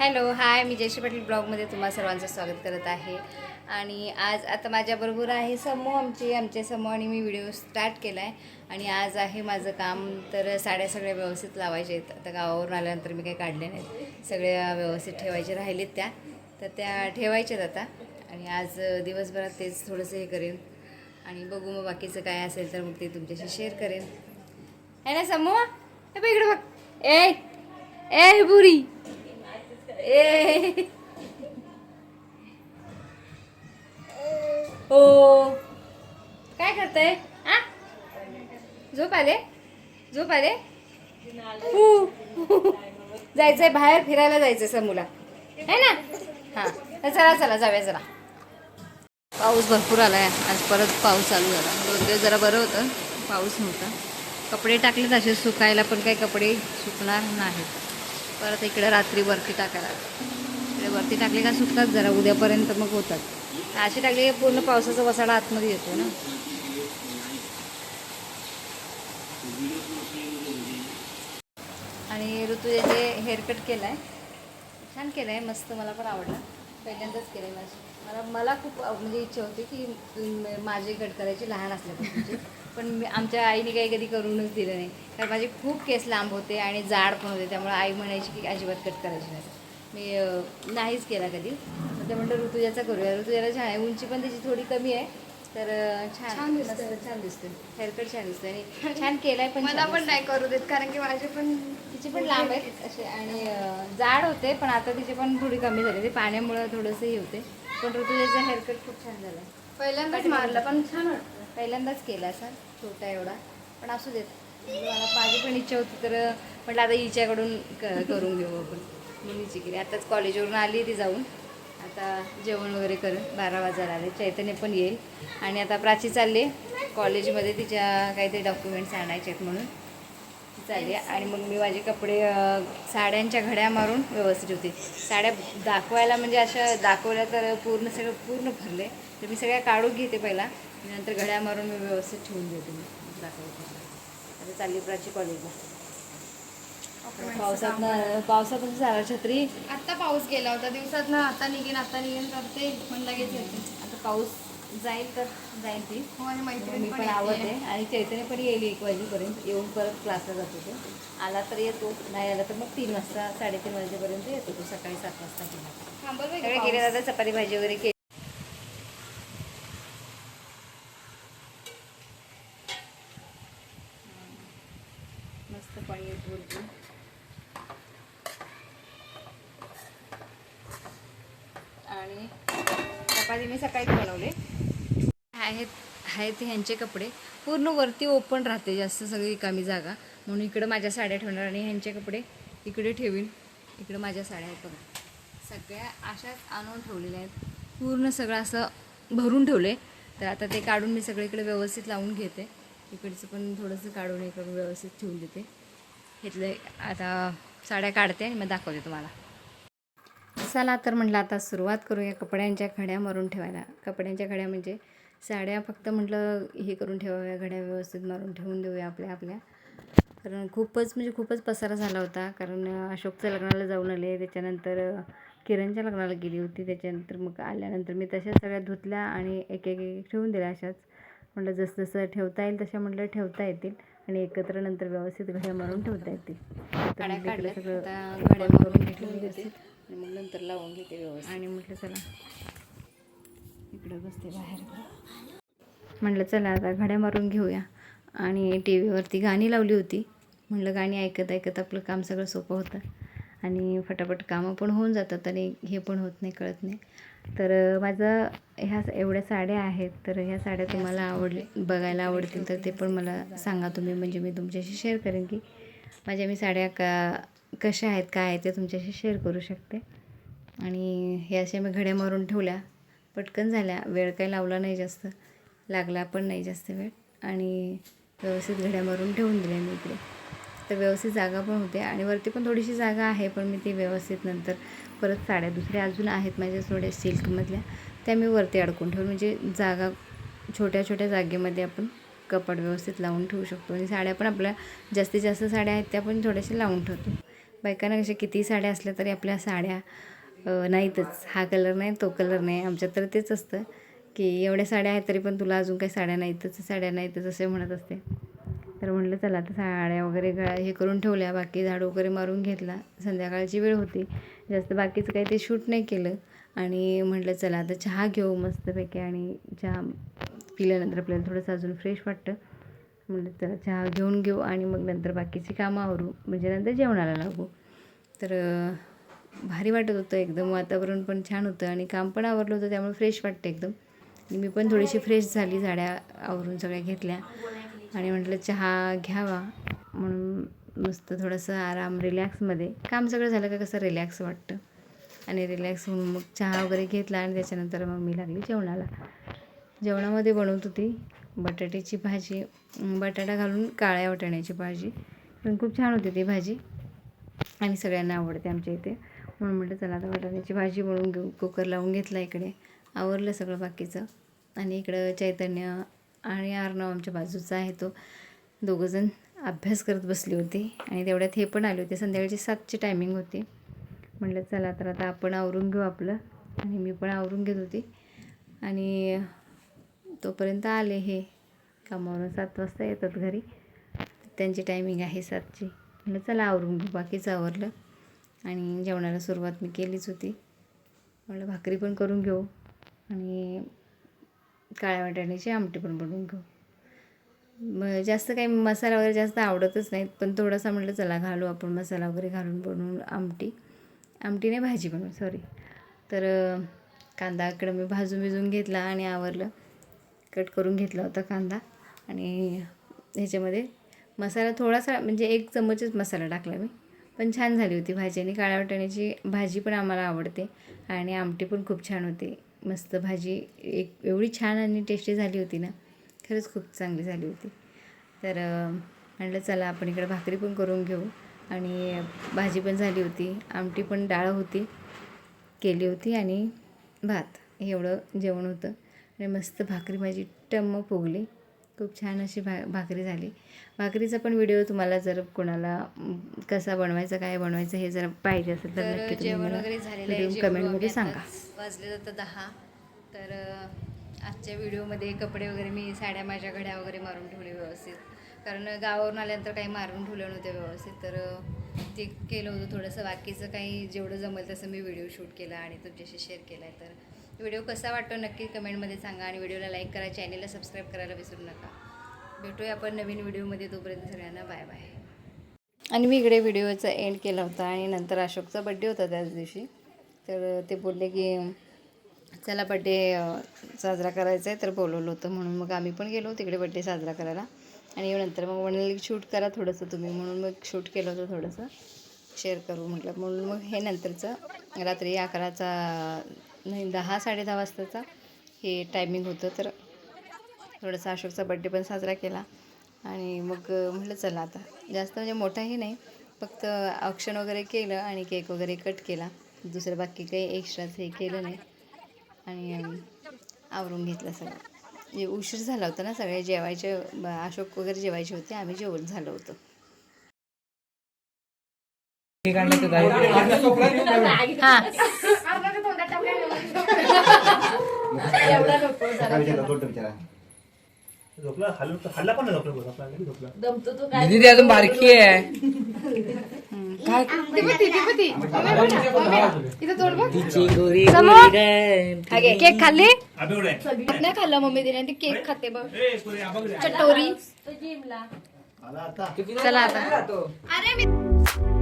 Hello hi मी जयश्री पाटील ब्लॉगमध्ये तुम्हा सर्वांचं स्वागत करत आहे. आणि आज आता माझ्याबरोबर आहे समूह आमची आमच्या समूह आणि मी व्हिडिओ स्टार्ट केला आहे आणि आज आहे माझं काम तर साड्या सगळ्या व्यवस्थित लावायच्या आहेत. आता गावावरून आल्यानंतर मी काही काढले नाहीत. सगळ्या व्यवस्थित ठेवायचे राहिलेत त्या. तर त्या ठेवायच्यात आता. आणि आज दिवसभरात तेच थोडंसं हे करेन. आणि बघू मग बाकीचं काय असेल तर मग ते तुमच्याशी शेअर करेन. है ना समूह हे बघ इकडे बघ. ए ए बुरी. ए. हो काय करताय? आ? झोप आले? झोप आले? जायचंय बाहेर फिरायला जायचंय समूला है ना? हा. तर चला चला जाऊया जरा. पाऊस भरपूर आलाय. आज परत पाऊस चालू झाला. दोन दिवस जरा बरं होतं. पाऊस नव्हता. कपडे टाकलेत असे सुकायला पण काही कपडे सुकणार नाहीत. परत इकडे रात्री वरती टाकायला. इकडे वरती टाकले का सुटतात जरा उद्यापर्यंत मग होतात. असे टाकले की पूर्ण पावसाचा वसाडा आतमध्ये येतो ना. आणि ऋतुजाचे हेअरकट केलं आहे छान केलं आहे मस्त मला पण आवडलं. पहिल्यांदाच केलं आहे माझी. मला मला खूप म्हणजे इच्छा होती की माझे कट करायची लहान असल्यापासूनचे. पण मी आमच्या आईने काही कधी करूनच दिलं नाही. कारण माझे खूप केस लांब होते आणि जाड पण होते. त्यामुळे आई म्हणायची की अजिबात कट करायची नाही. मी नाहीच केला कधी. ते म्हणलं ऋतुजाचा करूया. ऋतुजाला छान आहे. उंची पण त्याची थोडी कमी आहे. तर छान. मस्त छान दिसते हेअरकट छान दिसते आणि छान केलाय पण मला पण. नाही करू देत. कारण की माझे पण तिचे पण लांब आहेत असे. आणि जाड होते पण आता तिचे पण थोडी कमी झाली. ते पाण्यामुळं थोडंसं हे होते. पण ऋतुजाचा हेअरकट खूप छान झाला पहिल्यांदाच मारलं पण छान वाटतं. पहिल्यांदाच केला सर छोटा एवढा. पण असू देत. मला माझी पण इच्छा होती तर म्हटलं आता हिच्याकडून क- करून घेऊ आपण. म्हणून हिची केली. आताच कॉलेजवरून आली ती जाऊन. आता जेवण वगैरे करून बारा वाजायला आले. चैतन्य पण येईल. आणि आता प्राची चालली. कॉलेजमध्ये तिच्या काहीतरी डॉक्युमेंट्स आणायचे आहेत म्हणून. चालली आणि मग मी माझे कपडे साड्यांच्या घड्या मारून व्यवस्थित होते. साड्या दाखवायला म्हणजे अशा दाखवल्या तर पूर्ण सगळं पूर्ण भरले. तर मी सगळ्या काढून घेते पहिला. नंतर घड्या मारून मी व्यवस्थित ठेवून देते मी दाखवते. आता चालली प्राची कॉलेजला पावसात पावसातून झाला छत्री. आता पाऊस गेला होता दिवसात ना आता निघेन आता निघेन करते. पण लगेच येते. आता पाऊस जाईल तर जाईल ती. हो आणि मैत्रिणी मी पण. आवडते. आणि चैतन्य पण येईल एक वाजेपर्यंत. येऊन परत क्लासला जातो तो आला तर येतो. नाही आला तर मग तीन वाजता साडेतीन वाजेपर्यंत येतो तो सकाळी सात वाजता गेला. थांबल बाई सगळे का गेले पाऊस? दादा चपाती भाजी वगैरे केली. मस्त भुर्जी आणि चपाती मी सकाळीच बनवले. आहेत आहेत ह्यांचे कपडे. पूर्ण वरती ओपन राहते जास्त सगळी रिकामी जागा. म्हणून इकडं माझ्या साड्या ठेवणार आणि ह्यांचे कपडे इकडे ठेवीन. इकडं माझ्या साड्या आहेत बघा. सगळ्या अशाच आणून ठेवलेल्या आहेत. पूर्ण सगळं असं भरून ठेवले तर आता ते काढून मी सगळीकडे व्यवस्थित लावून घेते. इकडचं पण थोडंसं काढून इकडून व्यवस्थित ठेवून देते. घेतलं आता साड्या काढते आणि मग दाखवते तुम्हाला. चला तर म्हटलं आता सुरुवात करूया कपड्यांच्या घड्या मारून ठेवायला. कपड्यांच्या घड्या म्हणजे साड्या फक्त म्हटलं हे करून ठेवाव्या घड्या व्यवस्थित मारून ठेवून देऊया आपल्या आपल्या. कारण खूपच म्हणजे खूपच पसारा झाला होता. कारण अशोकच्या लग्नाला जाऊन आले त्याच्यानंतर किरणच्या लग्नाला गेली होती. त्याच्यानंतर मग आल्यानंतर मी तशाच सगळ्या धुतल्या आणि एक एक एक ठेवून दिल्या अशाच. म्हटलं जसं जसं ठेवता येईल तशा म्हटलं ठेवता येतील आणि एकत्र नंतर व्यवस्थित घड्या मारून ठेवता येतील. तर घड्या इकडे काढल्या, सगळं आणि मग नंतर लावून घेते व्यवस्थित. आणि म्हटलं चला इकडं बसते बाहेर. म्हटलं चला आता घड्या मारून घेऊया. आणि टी व्हीवरती गाणी लावली होती. म्हटलं गाणी ऐकत ऐकत आपलं काम सगळं सोपं होतं. आणि फटाफट कामं पण होऊन जातात आणि हे पण होत नाही कळत नाही. तर माझं ह्या एवढ्या साड्या आहेत तर ह्या साड्या तुम्हाला आवडले बघायला आवडतील तर ते पण मला सांगा तुम्ही. म्हणजे मी तुमच्याशी शेअर करेन की माझ्या मी साड्या का कशा आहेत काय आहेत ते तुमच्याशी शेअर करू शकते. आणि हे असे मी घड्या मारून ठेवल्या. पटकन झाल्या. वेळ काही लावला नाही जास्त. लागला पण नाही जास्त वेळ. आणि व्यवस्थित घड्या मारून ठेवून दिल्या मी इकडे. तर व्यवस्थित जागा पण होते. आणि वरती पण थोडीशी जागा आहे पण मी ती व्यवस्थित नंतर परत साड्या दुसऱ्या अजून आहेत माझ्या थोड्या सिल्कमधल्या. त्या मी वरती अडकून ठेवून म्हणजे जागा छोट्या छोट्या जागेमध्ये आपण कपाट व्यवस्थित लावून ठेवू शकतो. आणि साड्या पण आपल्या जास्तीत जास्त साड्या आहेत त्या पण थोड्याशा लावून ठेवतो. बायकांना कशा किती साड्या असल्या तरी आपल्या साड्या नाहीतच. हा कलर नाही तो कलर नाही. आमच्यात तर तेच असतं की एवढ्या साड्या आहेत तरी पण तुला अजून काही साड्या नाहीतच साड्या नाहीतच असे म्हणत असते. तर म्हटलं चला आता साड्या वगैरे गळा हे करून ठेवल्या. बाकी झाडू वगैरे मारून घेतला. संध्याकाळची वेळ होती. जास्त बाकीचं काही ते शूट नाही केलं. आणि म्हटलं चला आता चहा घेऊ मस्तपैकी आणि चहा पिल्यानंतर आपल्याला थोडंसं अजून फ्रेश वाटतं. म्हटलं तर चहा घेऊन घेऊ आणि मग नंतर बाकीची कामं आवरू. म्हणजे नंतर जेवणाला लागू. तर भारी वाटत होतं एकदम. वातावरण पण छान होतं आणि काम पण आवरलं होतं त्यामुळे फ्रेश वाटतं एकदम. आणि मी पण थोडीशी फ्रेश झाली साड्या आवरून सगळ्या घेतल्या. आणि म्हटलं चहा घ्यावा. म्हणून मस्त थोडंसं आराम रिलॅक्समध्ये काम सगळं झालं का कसं रिलॅक्स वाटतं. आणि रिलॅक्स होऊन मग चहा वगैरे घेतला आणि त्याच्यानंतर मग मी लागली जेवणाला. जेवणामध्ये बनवत होती. बटाट्याची भाजी बटाटा घालून काळ्या वाटाण्याची भाजी. पण खूप छान होती ती भाजी. आणि सगळ्यांना आवडते आमच्या इथे. म्हणून म्हटलं चला आता वाटाण्याची भाजी म्हणून घेऊ कुकर लावून घेतला इकडे. आवरलं सगळं बाकीचं. आणि इकडं चैतन्य आणि अर्णव आमच्या बाजूचा आहे तो. दोघंजण अभ्यास करत बसली होती. आणि तेवढ्यात हे पण आले होते. संध्याकाळची सातची टायमिंग होती. म्हटलं चला तर आता आपण आवरून घेऊ आपलं. आणि मी पण आवरून घेत होती. आणि तोपर्यंत आले हे. कामावरून सात वाजता येतात घरी. त्यांची टायमिंग आहे सातची. म्हटलं चला आवरून घेऊ. बाकीचं आवरलं आणि जेवणाला सुरुवात मी केलीच होती. म्हटलं भाकरी पण करून घेऊ आणि काळ्या वाटाण्याची आमटी पण बनवून घेऊ. मग जास्त काही मसाला वगैरे जास्त आवडतच नाहीत पण थोडासा म्हटलं चला घालू आपण मसाला वगैरे घालून बनवून आमटी. आमटी नाही भाजी बनवू सॉरी तर कांदा इकडं मी भाजून भिजून घेतला आणि आवरलं. कट करून घेतला होता कांदा. आणि ह्याच्यामध्ये मसाला थोडासा म्हणजे एक चमचच मसाला टाकला मी. पण छान झाली होती भाजी आणि काळ्या वाटाण्याची भाजी पण आम्हाला आवडते. आणि आमटी पण खूप छान होती. मस्त भाजी एक एवढी छान आणि टेस्टी झाली होती ना. खरंच खूप चांगली झाली होती. तर म्हटलं चला आपण इकडे भाकरी पण करून घेऊ. आणि भाजी पण झाली होती. आमटी पण डाळ होती. केली होती आणि भात. एवढं जेवण होतं. आणि मस्त भाकरी माझी टम्म फुगली. खूप छान अशी भा भाकरी झाली. भाकरीचा पण व्हिडिओ तुम्हाला जर कोणाला कसा बनवायचा काय बनवायचं हे जर पाहिजे असेल तर नक्की तुम्ही जेवण वगैरे झालेलं आहे कमेंटमध्ये सांगा. वाजले जातं दहा. तर आजच्या व्हिडिओमध्ये कपडे वगैरे मी साड्या माझ्या घड्या वगैरे मारून ठेवले व्यवस्थित. कारण गावावरून आल्यानंतर काही मारून ठेवलं नव्हतं व्यवस्थित. तर ते केलं होतं थोडंसं. बाकीचं काही जेवढं जमेल तसं मी व्हिडिओ शूट केला आणि तुमच्याशी शेअर केला आहे तर व्हिडिओ कसा वाटतो नक्की कमेंटमध्ये सांगा आणि व्हिडिओला लाईक करा चॅनेलला सबस्क्राईब करायला विसरू नका. भेटूया आपण नवीन व्हिडिओमध्ये तोपर्यंत सगळ्यांना बाय बाय. आणि मी इकडे व्हिडिओचा एंड केला होता आणि नंतर अशोकचा बड्डे होता त्याच दिवशी. तर ते बोलले की चला बड्डे साजरा करायचा आहे तर बोलवलं होतं म्हणून मग आम्ही पण गेलो तिकडे बड्डे साजरा करायला. आणि नंतर मग म्हणाले शूट करा थोडंसं तुम्ही. म्हणून मग शूट केलं होतं थोडंसं. शेअर करू म्हटलं. म्हणून मग हे नंतरचं रात्री अकराचा नाही दहा साडेदहा वाजताचा हे टायमिंग होतं तर थोडासा अशोकचा बड्डे पण साजरा केला. आणि मग म्हटलं चला आता. जास्त म्हणजे मोठाही नाही फक्त औक्षण वगैरे केलं आणि केक वगैरे कट केला. दुसरं बाकी काही एक्स्ट्राच हे केलं नाही. आणि आवरून घेतलं सगळं. म्हणजे उशीर झाला होता ना सगळे जेवायचे अशोक वगैरे जेवायचे होते आम्ही जेवण झालं होतं. झोपला? हल्ला हल्ला पण नाही झोपला बघ, आपला लगेच झोपला. दीदी ती अजून बारकी आहे. तिची गोरी केक खाल्ली? अबे उडे. नाही खाल्लं मम्मी तिने. ती केक खाते बघ. ए, पोरी? चटोरी. आला आता. चला आता. तो? अरे मी